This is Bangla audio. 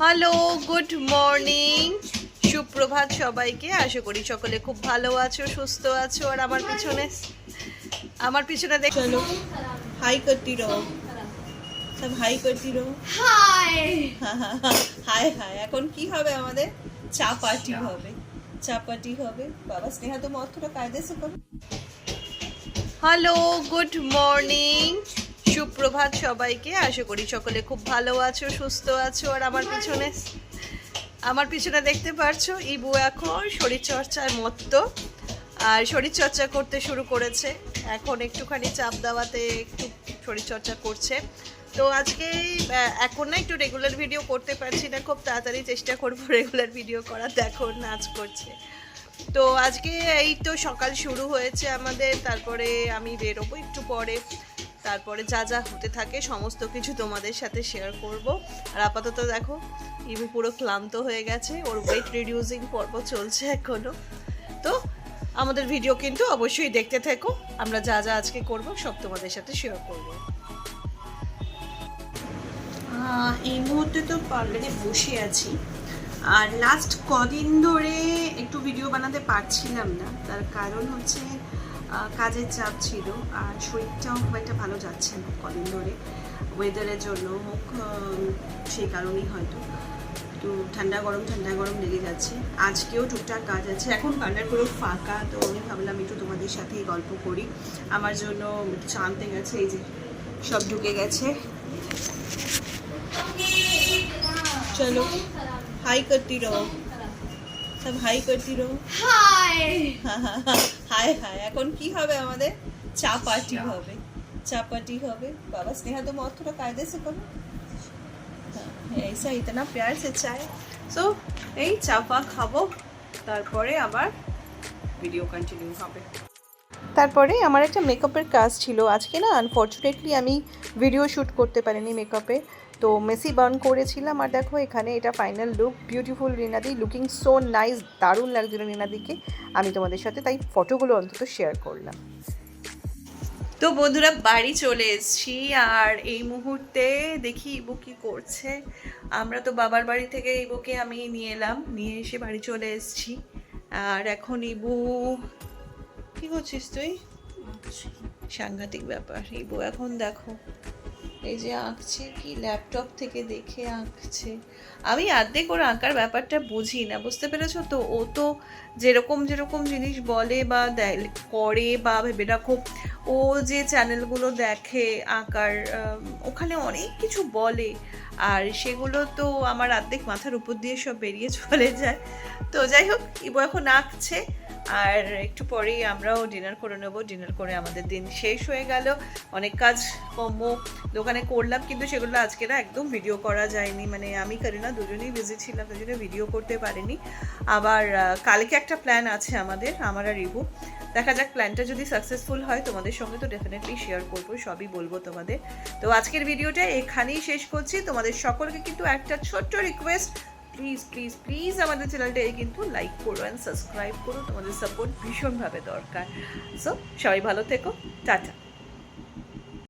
হ্যালো গুড মর্নিং সুপ্রভাত সবাইকে। আশা করি সকলে খুব ভালো আছো সুস্থ আছো আর আমার পিছনে আমার পিছনে দেখ চলো। হাই করতি রো সব হাই করতি রো হাই হাই হাই এখন কি হবে আমাদের? চা পার্টি হবে। চা পার্টি হবে। বাবা স্নেহা তো অতটা কায়দে সে হ্যালো গুড মর্নিং সুপ্রভাত সবাইকে। আশা করি সকলে খুব ভালো আছো, সুস্থ আছো, আর আমার পিছনে আমার পিছনে দেখতে পারছ, ইবু এখন শরীরচর্চার মত্ত। আর শরীরচর্চা করতে শুরু করেছে। এখন একটুখানি চাপ দেওয়াতে একটু শরীরচর্চা করছে। তো আজকে এখন না একটু রেগুলার ভিডিও করতে পারছি না, খুব তাড়াতাড়ি চেষ্টা করব রেগুলার ভিডিও করার, দেখো, নাচ করছে। তো আজকে এই তো সকাল শুরু হয়েছে আমাদের, তারপরে আমি বেরোবো একটু পরে। তারপরে যা যা হতে থাকে, সমস্ত কিছু তোমাদের সাথে শেয়ার করব। আর আপাতত দেখো ইবু পুরো ক্লান্ত হয়ে গেছে, ওর ওয়েট রিডিউসিং পর্ব চলছে এখনও। তো আমাদের ভিডিও কিন্তু অবশ্যই দেখতে থেকো, আমরা যা যা আজকে করব সব তোমাদের সাথে শেয়ার করব। এই মুহূর্তে তো পার্লারে বসে আছি। আর লাস্ট কদিন ধরে একটু ভিডিও বানাতে পারছিলাম না, তার কারণ হচ্ছে কাজের চাপ ছিল আর শরীরটাও খুব একটা ভালো যাচ্ছে না কদিন ধরে। ওয়েদারের জন্য হোক সেই কারণেই হয়তো। একটু ঠান্ডা গরম ঠান্ডা গরম লেগে যাচ্ছে আজকেও টুকটাক কাজ আছে। এখন পার্লারগুলো ফাঁকা, তো আমি ভাবলাম একটু তোমাদের সাথেই গল্প করি। আমার জন্য চা আনতে গেছে, এই যে সব ঢুকে গেছে। চলো। হাই করতি রো সব হাই করতি রো হাই হাই হাই এখন কি হবে আমাদের চা পার্টি হবে চা पार्टी হবে बाबा स्नेहा तुम और थोड़ा कायदे से करो हाँ, ऐसा इतना प्यार से चाय সো এই চা পা খাবো তারপরে আবার ভিডিও কন্টিনিউ হবে তারপরে আমার একটা মেকআপের কাজ ছিল। আজকে না আনফর্চুনেটলি আমি ভিডিও শ্যুট করতে পারিনি মেকআপে তো মেসি বার্ন করেছিলাম আর দেখো এখানে এটা final look beautiful Rinadi looking so nice দারুণ লাগছিল রিনাদিকে। আমি তোমাদের সাথে তাই ফটোগুলো অন্তত শেয়ার করলাম। তো বন্ধুরা, বাড়ি চলে এসছি আর এই মুহূর্তে দেখি ইবু কি করছে। আমরা তো বাবার বাড়ি থেকে ইবুকে আমি নিয়ে এলাম, নিয়ে এসে বাড়ি চলে এসেছি। আর এখন ইবু কি করছিস তুই? সাংঘাতিক ব্যাপার। ইবু, এখন দেখো। এই যে আঁকছে কি, ল্যাপটপ থেকে দেখে আঁকছে। আমি অর্ধেক ওর আঁকার ব্যাপারটা বুঝি না, বুঝতে পেরেছ তো? ও তো যেরকম যেরকম জিনিস বলে বা করে বা ভেবে রাখো, ও যে চ্যানেলগুলো দেখে আঁকার ওখানে অনেক কিছু বলে। আর সেগুলো তো আমার অর্ধেক মাথার উপর দিয়ে সব বেরিয়ে চলে যায়। তো যাই হোক, ইবো এখন আঁকছে। আর একটু পরেই আমরাও ডিনার করে নেব। ডিনার করে আমাদের দিন শেষ হয়ে গেল। অনেক কাজ কর্ম দোকানে করলাম, কিন্তু সেগুলো আজকে না একদম ভিডিও করা যায়নি। মানে আমি, করিনা দুজনেই বিজি ছিলাম দুজনে ভিডিও করতে পারিনি। আবার কালকে একটা প্ল্যান আছে আমাদের, আমার আর রিভু দেখা যাক প্ল্যানটা যদি সাকসেসফুল হয়, তোমাদের সঙ্গে তো ডেফিনেটলি শেয়ার করব, সবই বলব তোমাদের। তো আজকের ভিডিওটা এখানেই শেষ করছি। তোমাদের সকলকে কিন্তু একটা ছোট্ট রিকোয়েস্ট প্লিজ প্লিজ প্লিজ আমাদের চ্যানেলটাকে কিন্তু লাইক করো অ্যান্ড সাবস্ক্রাইব করো। তোমাদের সাপোর্ট ভীষণভাবে দরকার। সো সবাই ভালো থেকো। টাটা।